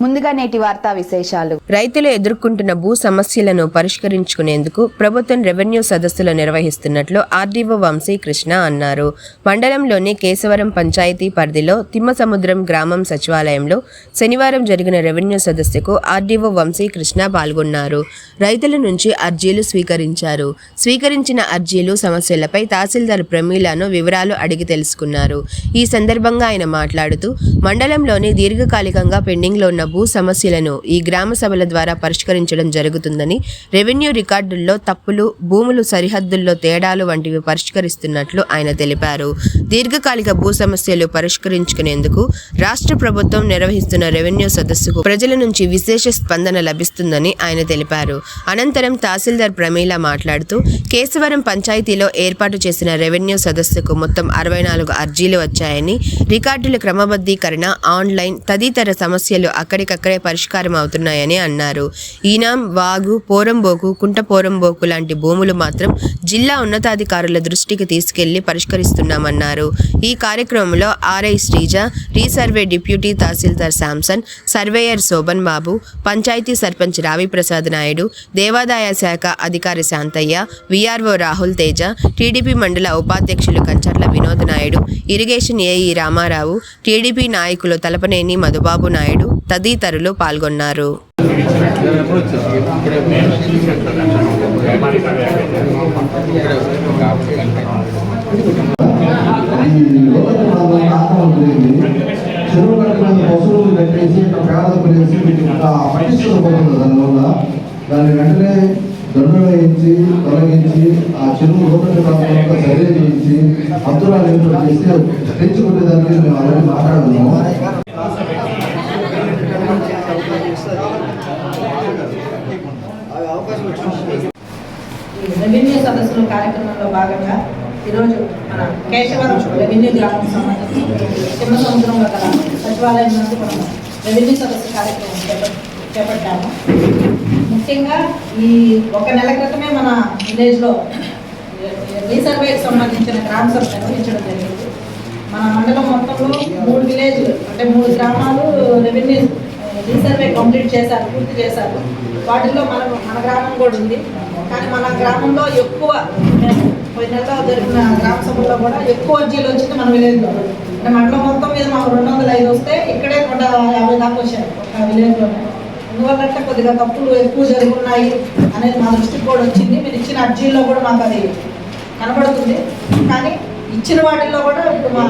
ముందుగా నేటి వార్తా విశేషాలు. రైతులు ఎదుర్కొంటున్న భూ సమస్యలను పరిష్కరించుకునేందుకు ప్రభుత్వం రెవెన్యూ సదస్సులు నిర్వహిస్తున్నట్లు ఆర్డీఓ వంశీ కృష్ణ అన్నారు. మండలంలోని కేశవరం పంచాయతీ పరిధిలో తిమ్మసముద్రం గ్రామం సచివాలయంలో శనివారం జరిగిన రెవెన్యూ సదస్సుకు ఆర్డీఓ వంశీ కృష్ణ పాల్గొన్నారు. రైతుల నుంచి అర్జీలు స్వీకరించారు. స్వీకరించిన అర్జీలు సమస్యలపై తహసీల్దార్ ప్రమీలను వివరాలు అడిగి తెలుసుకున్నారు. ఈ సందర్భంగా ఆయన మాట్లాడుతూ మండలంలోని దీర్ఘకాలికంగా పెండింగ్లో ఉన్న భూ సమస్యలను ఈ గ్రామ సభల ద్వారా పరిష్కరించడం జరుగుతుందని రెవెన్యూ రికార్డుల్లో తప్పులు భూములు సరిహద్దుల్లో తేడాలు వంటివి పరిష్కరిస్తున్నట్లు ఆయన తెలిపారు. దీర్ఘకాలిక భూ సమస్యలు పరిష్కరించుకునేందుకు రాష్ట్ర ప్రభుత్వం నిర్వహిస్తున్న రెవెన్యూ సదస్సుకు ప్రజల నుంచి విశేష స్పందన లభిస్తుందని ఆయన తెలిపారు. అనంతరం తహసీల్దార్ ప్రమీల మాట్లాడుతూ కేశవరం పంచాయతీలో ఏర్పాటు చేసిన రెవెన్యూ సదస్సుకు మొత్తం అరవై నాలుగు అర్జీలు వచ్చాయని రికార్డుల క్రమబద్ధీకరణ ఆన్లైన్ తదితర సమస్యలు అక్కడ అక్కడికక్కడే పరిష్కారం అవుతున్నాయని అన్నారు. ఈనాం వాగు పోరంబోకు కుంట పోరంబోకు లాంటి భూములు మాత్రం జిల్లా ఉన్నతాధికారుల దృష్టికి తీసుకెళ్ళి పరిష్కరిస్తున్నామన్నారు. ఈ కార్యక్రమంలో RI Sreeja resurvey deputy tahsildar Samson surveyor Shobhan Babu panchayat sarpanch Ravi Prasad Naidu దేవాదాయ శాఖ అధికారి శాంతయ్య విఆర్ఓ రాహుల్ తేజ టీడీపీ మండల ఉపాధ్యక్షులు Kancharla Vinod Naidu irrigation AE Ramarao TDP నాయకులు తలపనేని మధుబాబు నాయుడు తదితరులు పాల్గొన్నారు. చెరువు పశువులు కట్టేసి దానివల్ల దాన్ని వెంటనే దండు వేయించి తొలగించి ఆ చెరువు లోకల్ ప్రాంతంలో సర్వే చేయించి హద్దురాలు ఏర్పాటు చేసి తెచ్చుకునేదానికి మేము ఆల్రెడీ మాట్లాడుతున్నాము రెవెన్యూ సదస్సుల కార్యక్రమంలో భాగంగా ఈరోజు మన కేశవరం రెవెన్యూ గ్రామం సంబంధించి చిన్న సముద్రంలో గల సచివాలయం నుండి మనం రెవెన్యూ సదస్సు కార్యక్రమం చేపట్టాము. ముఖ్యంగా ఈ ఒక నెల క్రితమే మన విలేజ్లో రీసర్వేకి సంబంధించిన గ్రామ సభ నిర్వహించడం జరిగింది. మన మండలం మొత్తంలో మూడు విలేజ్లు అంటే మూడు గ్రామాలు రెవెన్యూ రీసర్వే కంప్లీట్ చేశారు పూర్తి చేశారు. వాటిల్లో మన మన గ్రామం కూడా ఉంది. కానీ మన గ్రామంలో ఎక్కువ పోయిన నెలలో జరిగిన గ్రామ సభల్లో కూడా ఎక్కువ అర్జీలు వచ్చింది మన విలేజ్లో. అంటే మండలం మొత్తం మీద మాకు రెండు వందల ఐదు వస్తే ఇక్కడే నూట యాభై దాకా వచ్చాయి ఒక విలేజ్లోనే. అందువల్ల కొద్దిగా తప్పులు ఎక్కువ జరుగుతున్నాయి అనేది మా దృష్టికి కూడా వచ్చింది. మీరు ఇచ్చిన అర్జీల్లో కూడా మాకు అది కనబడుతుంది. కానీ ఇచ్చిన వాటిల్లో కూడా ఇప్పుడు మా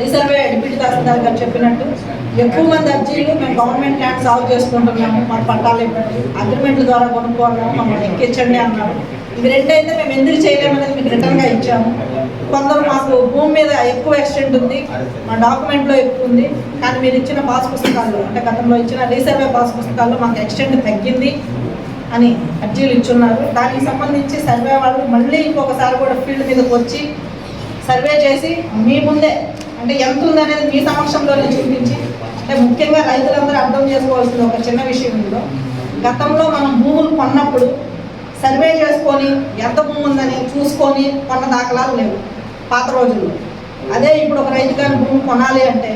రీసర్వే డిప్యూటీ తహసీల్దార్ గారు చెప్పినట్టు ఎక్కువ మంది అర్జీలు మేము గవర్నమెంట్ ల్యాండ్ సాల్వ్ చేసుకుంటున్నాము మా పట్టాలు అగ్రిమెంట్ల ద్వారా కొనుక్కోవడం మమ్మల్ని ఎక్కించండి అన్నారు. ఇవి రెండైతే మేము ఎందుకు చేయలేమనేది మీకు రిటర్న్గా ఇచ్చాము. కొందరు మాకు భూమి మీద ఎక్కువ ఎక్స్టెంట్ ఉంది మా డాక్యుమెంట్లో ఎక్కువ ఉంది కానీ మీరు ఇచ్చిన పాస్ పుస్తకాల్లో అంటే గతంలో ఇచ్చిన రీసర్వే పాస్ పుస్తకాల్లో మాకు ఎక్స్టెంట్ తగ్గింది అని అర్జీలు ఇచ్చున్నారు. దానికి సంబంధించి సర్వే వాళ్ళు మళ్ళీ ఇంకొకసారి కూడా ఫీల్డ్ మీదకి వచ్చి సర్వే చేసి మీ ముందే అంటే ఎంత ఉందనేది మీ సమక్షంలోనే చూపించి అంటే ముఖ్యంగా రైతులందరూ అర్థం చేసుకోవాల్సిన ఒక చిన్న విషయం ఇందులో. గతంలో మనం భూములు కొన్నప్పుడు సర్వే చేసుకొని ఎంత భూమి ఉందని చూసుకొని కొన్న దాఖలాలు లేవు పాత రోజుల్లో. అదే ఇప్పుడు ఒక రైతు కానీ భూమి కొనాలి అంటే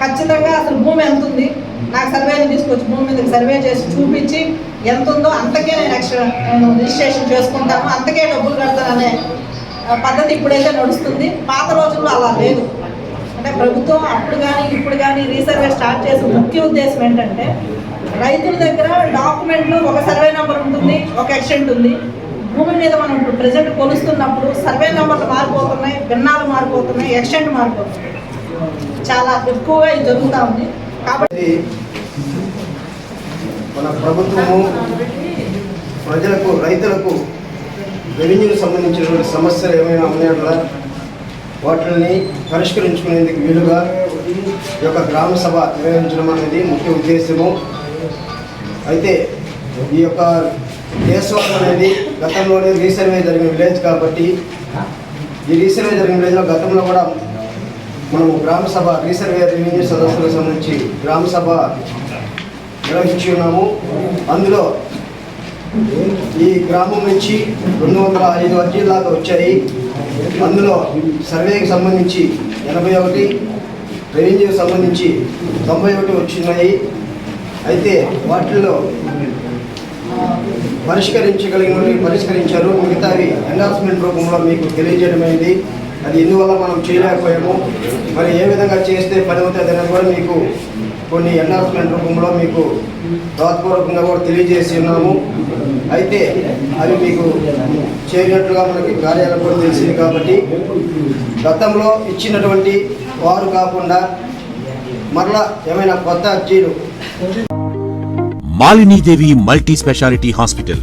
ఖచ్చితంగా అసలు భూమి ఎంత ఉంది? నాకు సర్వేని తీసుకొచ్చి భూమి మీద సర్వే చేసి చూపించి ఎంత ఉందో అంతకే నేను ఎక్స్ట్రా నేను రిజిస్ట్రేషన్ చేసుకుంటాను అంతకే డబ్బులు కడతాననే పద్ధతి ఇప్పుడైతే నడుస్తుంది. పాత రోజుల్లో అలా లేదు. అంటే ప్రభుత్వం అప్పుడు కానీ ఇప్పుడు కానీ రీసర్వే స్టార్ట్ చేసే ముఖ్య ఉద్దేశం ఏంటంటే రైతుల దగ్గర డాక్యుమెంట్లు ఒక సర్వే నెంబర్ ఉంటుంది ఒక ఎక్స్టెంట్ ఉంది. భూమి మీద మనం ఇప్పుడు ప్రజెంట్ కొలుస్తున్నప్పుడు సర్వే నెంబర్లు మారిపోతున్నాయి భిన్నాలు మారిపోతున్నాయి ఎక్స్టెంట్ మారిపోతున్నాయి. చాలా ఎక్కువగా ఇది జరుగుతూ ఉంది. కాబట్టి మన ప్రభుత్వము ప్రజలకు రైతులకు రెవెన్యూకి సంబంధించినటువంటి సమస్యలు ఏమైనా ఉన్నాయో వాటిని పరిష్కరించుకునేందుకు వీలుగా ఈ యొక్క గ్రామ సభ నిర్వహించడం అనేది ముఖ్య ఉద్దేశము. అయితే ఈ యొక్క కేశవం అనేది గతంలోనే రీసర్వే జరిగిన విలేజ్ కాబట్టి ఈ రీసర్వే జరిగిన విలేజ్లో గతంలో కూడా మనము గ్రామ సభ రీసర్వే రెవెన్యూ సదస్సులకు సంబంధించి గ్రామ సభ నిర్వహించి ఉన్నాము. అందులో ఈ గ్రామం నుంచి రెండు వందల ఐదు అర్జీలు దాకా వచ్చాయి. అందులో సర్వేకి సంబంధించి ఎనభై ఒకటి రెవెన్యూకి సంబంధించి తొంభై ఒకటి వచ్చినాయి. అయితే వాటిల్లో పరిష్కరించగలిగినవి పరిష్కరించారు. మిగతావి ఎండార్స్మెంట్ రూపంలో మీకు తెలియజేయడమైంది. అది ఎందువల్ల మనం చేయలేకపోయాము మరి ఏ విధంగా చేస్తే పని అవుతుంది అనేది కూడా మీకు కొన్ని ఎండార్స్మెంట్ రూపంలో మీకు దాత్పూర్వకంగా కూడా తెలియజేసి ఉన్నాము. అయితే అవి మీకు చేరినట్లుగా మనకి కార్యాలయం కూడా తెలిసింది కాబట్టి గతంలో ఇచ్చినటువంటి వారు కాకుండా మరలా ఏమైనా కొత్త అర్జీలు Malinidevi multi speciality hospital